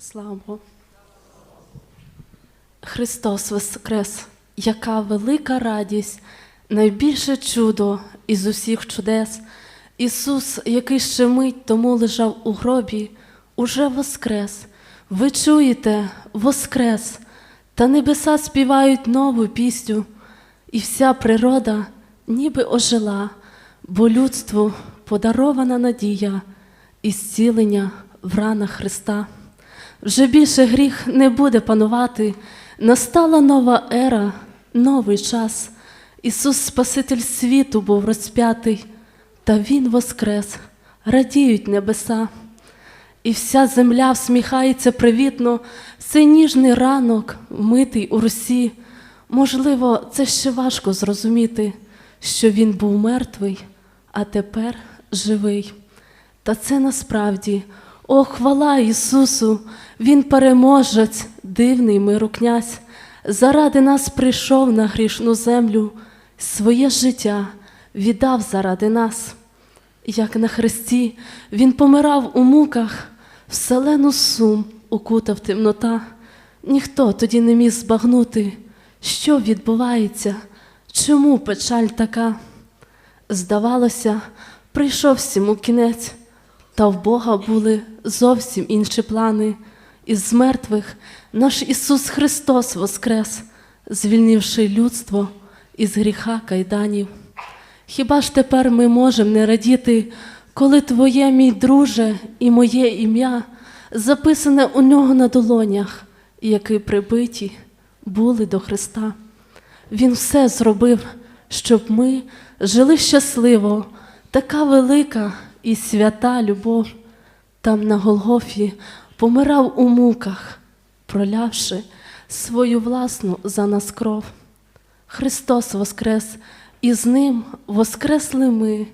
Слава. Христос Воскрес, яка велика радість, найбільше чудо із усіх чудес. Ісус, який ще мить тому лежав у гробі, уже воскрес. Ви чуєте, воскрес, та небеса співають нову пісню, і вся природа ніби ожила, бо людству подарована надія і зцілення в ранах Христа. Вже більше гріх не буде панувати, настала нова ера, новий час. Ісус, Спаситель світу, був розп'ятий, та Він воскрес, радіють небеса. І вся земля всміхається привітно, цей ніжний ранок, митий у русі. Можливо, це ще важко зрозуміти, що він був мертвий, а тепер живий. Та це насправді, о, хвала Ісусу, Він переможець, дивний миру князь, заради нас прийшов на грішну землю, своє життя віддав заради нас. Як на хресті Він помирав у муках, вселену сум укутав темнота. Ніхто тоді не міг збагнути, що відбувається, чому печаль така. Здавалося, прийшов всьому кінець, та в Бога були зовсім інші плани. Із мертвих наш Ісус Христос воскрес, звільнивши людство із гріха кайданів. Хіба ж тепер ми можемо не радіти, коли Твоє, мій друже, і моє ім'я записане у нього на долонях, які прибиті були до Христа? Він все зробив, щоб ми жили щасливо, така велика і свята любов. Там на Голгофі помирав у муках, пролявши свою власну за нас кров. Христос воскрес, і з ним воскресли ми.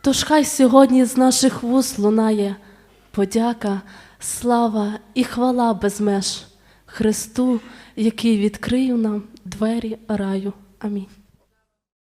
Тож хай сьогодні з наших вуст лунає подяка, слава і хвала без меж Христу, який відкрив нам двері раю. Амінь.